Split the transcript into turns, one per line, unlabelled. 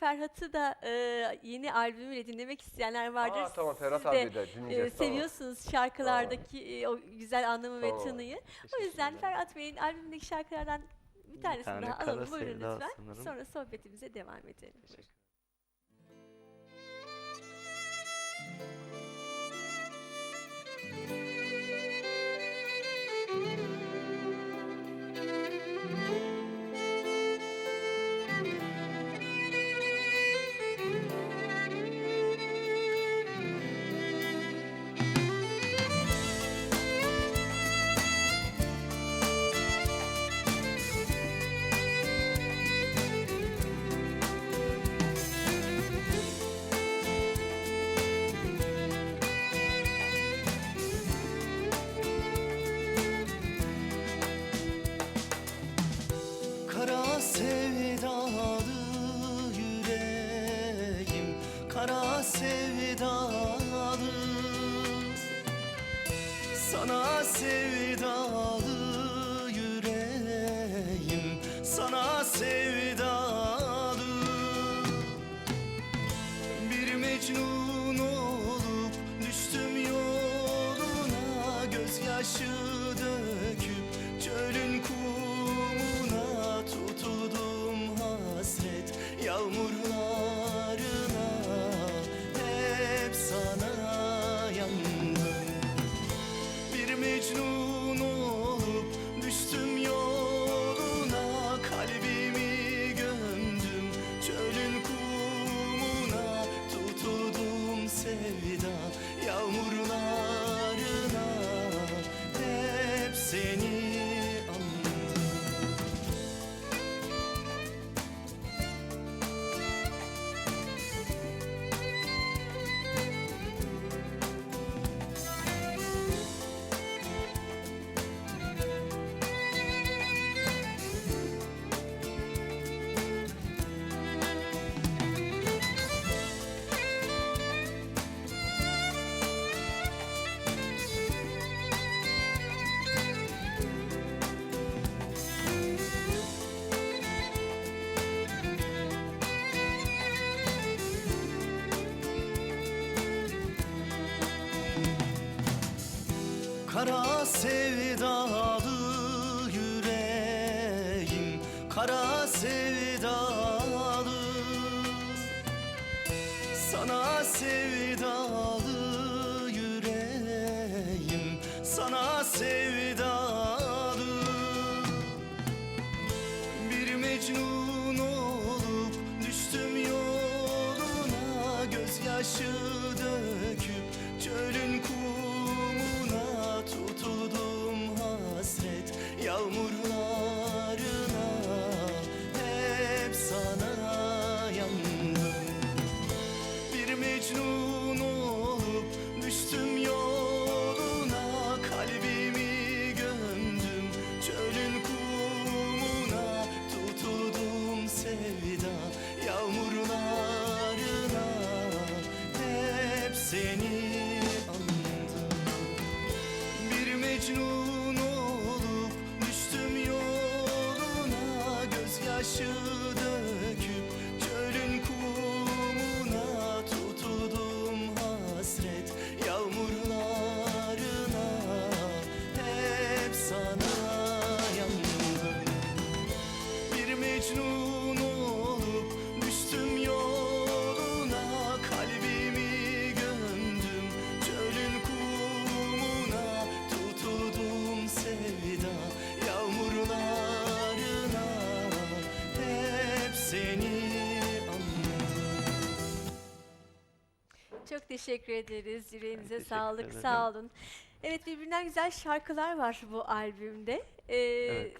Ferhat'ı da e, yeni albümüyle dinlemek isteyenler vardır.
Aa, tamam Ferhat
Siz de,
abi de
e,
dinleyeceğiz. tamam.
seviyorsunuz şarkılardaki e, o güzel anlamı ve
Tamam.
tınıyı. O yüzden Ferhat Bey'in albümündeki şarkılardan bir tanesini
tane
daha
Kara
alalım. Buyurun
Sevda
lütfen.
sanırım.
Sonra sohbetimize devam edelim.
Kara Kara sevdalı. Sana sevdalı sevdalı yüreğim Kara sevdalı. Sana sevdalı yüreğim Sana sevdalı. Bir mecnun olup düştüm yoluna Gözyaşı döküp çölün kumuna
Çok teşekkür ederiz. Yüreğinize
teşekkür
sağlık.
ederim.
Sağ olun. Evet birbirinden güzel şarkılar var bu albümde. Ee,
Evet.